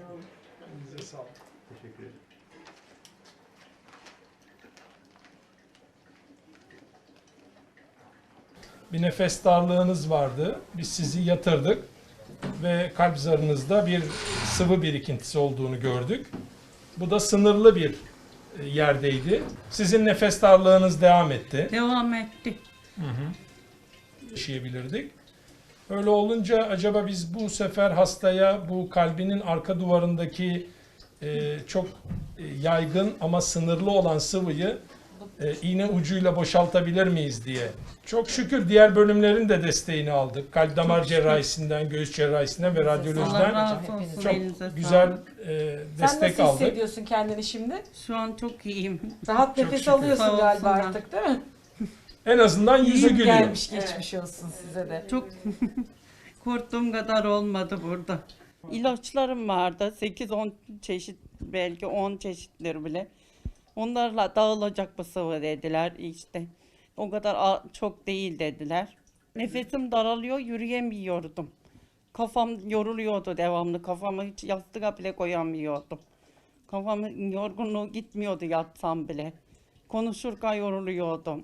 Sağ olun. Teşekkür ederim. Bir nefes darlığınız vardı. Biz sizi yatırdık ve kalp zarınızda bir sıvı birikintisi olduğunu gördük. Bu da sınırlı bir e, yerdeydi. Sizin nefes darlığınız devam etti. Devam etti. yaşayabilirdik. Öyle olunca acaba biz bu sefer hastaya bu kalbinin arka duvarındaki e, çok e, yaygın ama sınırlı olan sıvıyı e, iğne ucuyla boşaltabilir miyiz diye. Çok şükür diğer bölümlerin de desteğini aldık. Kalp damar şükür. cerrahisinden, göğüs cerrahisinden ve radyolojiden çok güzel e, Sen destek nasıl aldık. hissediyorsun kendini şimdi? Şu an çok iyiyim. Rahat nefes şükür. alıyorsun galiba artık değil mi? En azından yüzü Yüzüm gülüyor. gelmiş geçmiş olsun size de. Çok korktuğum kadar olmadı burada. İlaçlarım vardı. 8-10 çeşit belki 10 çeşitleri bile. Onlarla dağılacak bu sıvı dediler işte. O kadar a- çok değil dediler. Nefesim daralıyor, yürüyemiyordum. Kafam yoruluyordu devamlı. Kafamı hiç yastığa bile koyamıyordum. Kafamın yorgunluğu gitmiyordu yatsam bile. Konuşurken yoruluyordum.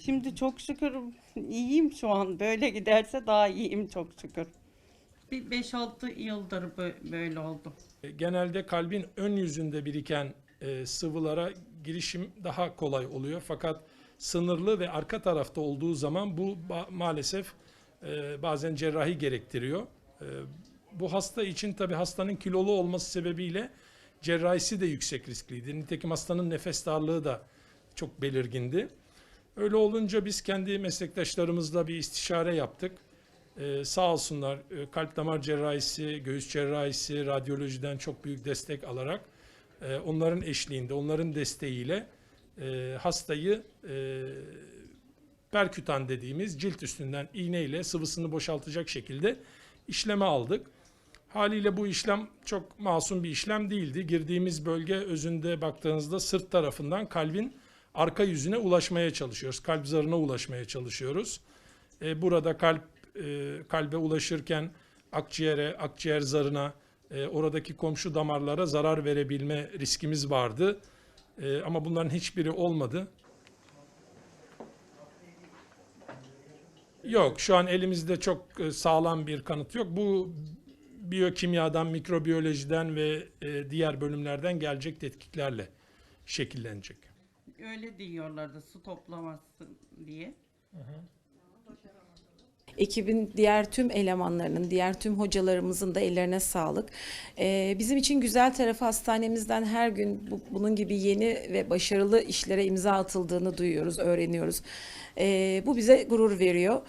Şimdi çok şükür iyiyim şu an. Böyle giderse daha iyiyim çok şükür. Bir 5-6 yıldır bö- böyle oldu. Genelde kalbin ön yüzünde biriken e, sıvılara girişim daha kolay oluyor. Fakat sınırlı ve arka tarafta olduğu zaman bu maalesef e, bazen cerrahi gerektiriyor. E, bu hasta için tabi hastanın kilolu olması sebebiyle cerrahisi de yüksek riskliydi. Nitekim hastanın nefes darlığı da çok belirgindi. Öyle olunca biz kendi meslektaşlarımızla bir istişare yaptık. Ee, sağ olsunlar e, kalp damar cerrahisi, göğüs cerrahisi, radyolojiden çok büyük destek alarak e, onların eşliğinde, onların desteğiyle e, hastayı e, perkütan dediğimiz cilt üstünden iğneyle sıvısını boşaltacak şekilde işleme aldık. Haliyle bu işlem çok masum bir işlem değildi. Girdiğimiz bölge özünde baktığınızda sırt tarafından kalbin arka yüzüne ulaşmaya çalışıyoruz. Kalp zarına ulaşmaya çalışıyoruz. E, burada kalp e, kalbe ulaşırken akciğere, akciğer zarına, e, oradaki komşu damarlara zarar verebilme riskimiz vardı. E, ama bunların hiçbiri olmadı. Yok, şu an elimizde çok e, sağlam bir kanıt yok. Bu biyokimyadan, mikrobiyolojiden ve e, diğer bölümlerden gelecek tetkiklerle şekillenecek. Öyle diyorlardı su toplamasın diye. Ekibin diğer tüm elemanlarının, diğer tüm hocalarımızın da ellerine sağlık. Ee, bizim için güzel tarafı hastanemizden her gün bu- bunun gibi yeni ve başarılı işlere imza atıldığını duyuyoruz, öğreniyoruz. Ee, bu bize gurur veriyor.